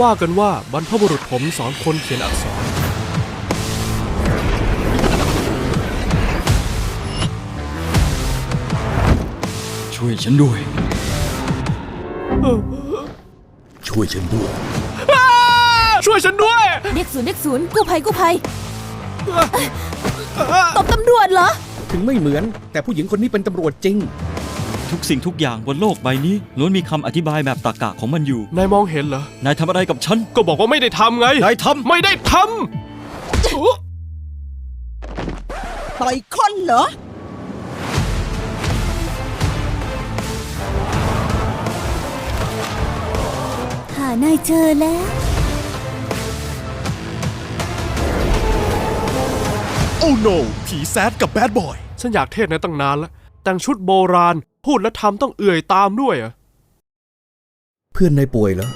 ว่ากันว่าบรรพบุรุษผมสอนคนเขียนอักษร ช่วยฉันด้วย ช่วยฉันด้วย ช่วยฉันด้วยเด็กศูนย์เด็กศูนย์กู้ภัยกู้ภัยตบตำรวจเหรอ ถึงไม่เหมือน แต่ผู้หญิงคนนี้เป็นตำรวจจริง ทุกสิ่งทุกอย่างบนโลกใบนี้ล้วนมีคำอธิบายแบบตรรกะของมันอยู่ นายมองเห็นเหรอ นายทำอะไรกับฉัน ก็บอกว่าไม่ได้ทำไง นายทไม่ได้ทำต่อยคนเหรอ หานายเจอแล้ว โอ้โนผีแซดกับแบดบอย ฉันอยากเทศนายตั้งนานแล้ว แต่งชุดโบราณ พูดและทำต้องเอื่อยตามด้วยเหรอะเพื่อนนายป่วยเหรอ